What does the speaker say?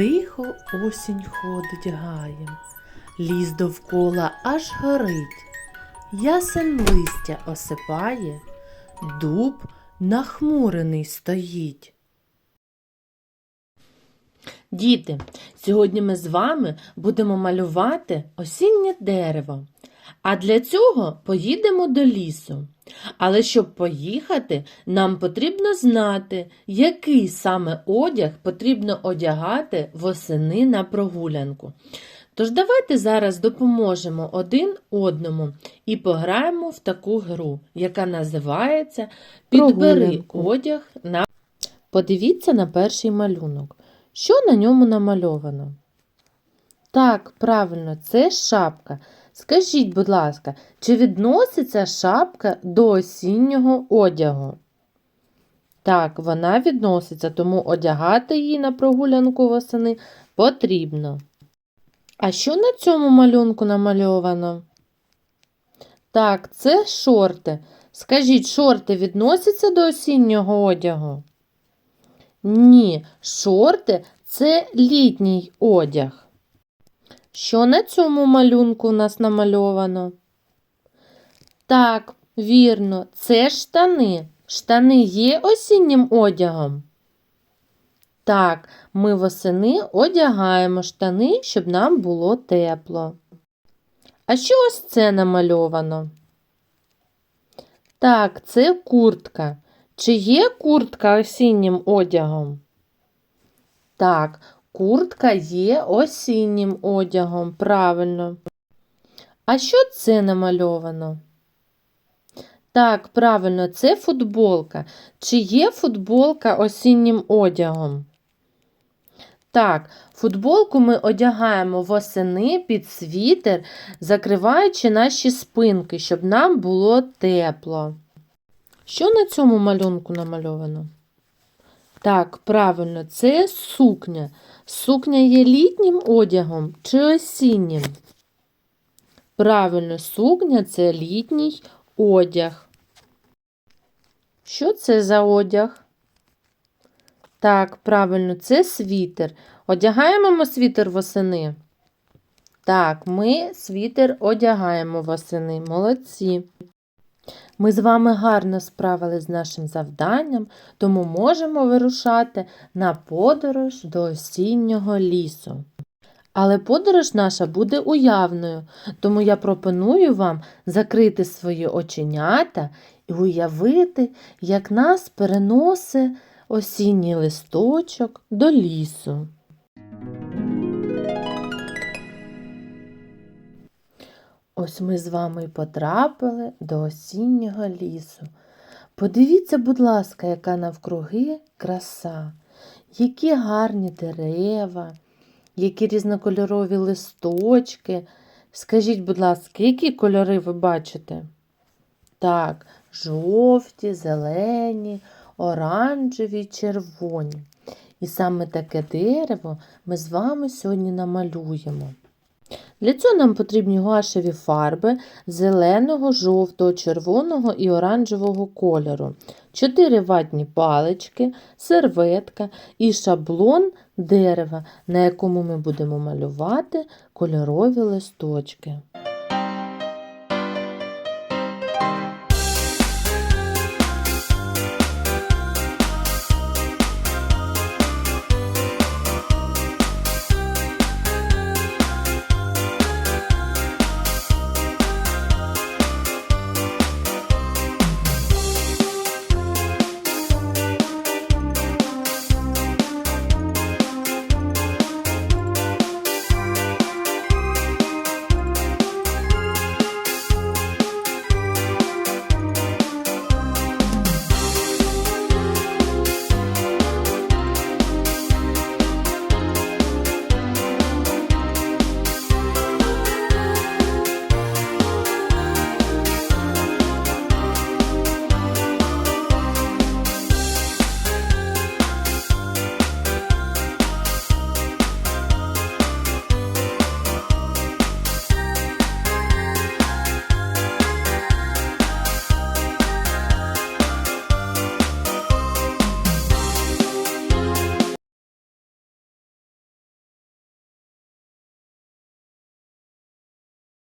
Тихо осінь ходить гаєм, ліс довкола аж горить, ясен листя осипає, дуб нахмурений стоїть. Діти, сьогодні ми з вами будемо малювати осіннє дерево. А для цього поїдемо до лісу. Але щоб поїхати, нам потрібно знати, який саме одяг потрібно одягати восени на прогулянку. Тож давайте зараз допоможемо один одному і пограємо в таку гру, яка називається Підбери одяг на. Подивіться на перший малюнок. Що на ньому намальовано? Так, правильно, це шапка. Скажіть, будь ласка, чи відноситься шапка до осіннього одягу? Так, вона відноситься, тому одягати її на прогулянку восени потрібно. А що на цьому малюнку намальовано? Так, це шорти. Скажіть, шорти відносяться до осіннього одягу? Ні, шорти це літній одяг. Що на цьому малюнку у нас намальовано? Так, вірно, це штани. Штани є осіннім одягом. Так, ми восени одягаємо штани, щоб нам було тепло. А що ось це намальовано? Так, це куртка. Чи є куртка осіннім одягом? Так, куртка є осіннім одягом, правильно. А що це намальовано? Так, правильно, це футболка. Чи є футболка осіннім одягом? Так, футболку ми одягаємо восени під світер, закриваючи наші спинки, щоб нам було тепло. Що на цьому малюнку намальовано? Так, правильно, це сукня. Сукня є літнім одягом чи осіннім? Правильно, сукня це літній одяг. Що це за одяг? Так, правильно, це світер. Одягаємо ми світер восени? Так, ми світер одягаємо восени. Молодці. Ми з вами гарно справились з нашим завданням, тому можемо вирушати на подорож до осіннього лісу. Але подорож наша буде уявною, тому я пропоную вам закрити свої оченята і уявити, як нас переносить осінній листочок до лісу. Ось ми з вами й потрапили до осіннього лісу. Подивіться, будь ласка, яка навкруги краса, які гарні дерева, які різнокольорові листочки. Скажіть, будь ласка, які кольори ви бачите? Так, жовті, зелені, оранжеві, червоні. І саме таке дерево ми з вами сьогодні намалюємо. Для цього нам потрібні гуашеві фарби зеленого, жовтого, червоного і оранжевого кольору, 4 ватні палички, серветка і шаблон дерева, на якому ми будемо малювати кольорові листочки.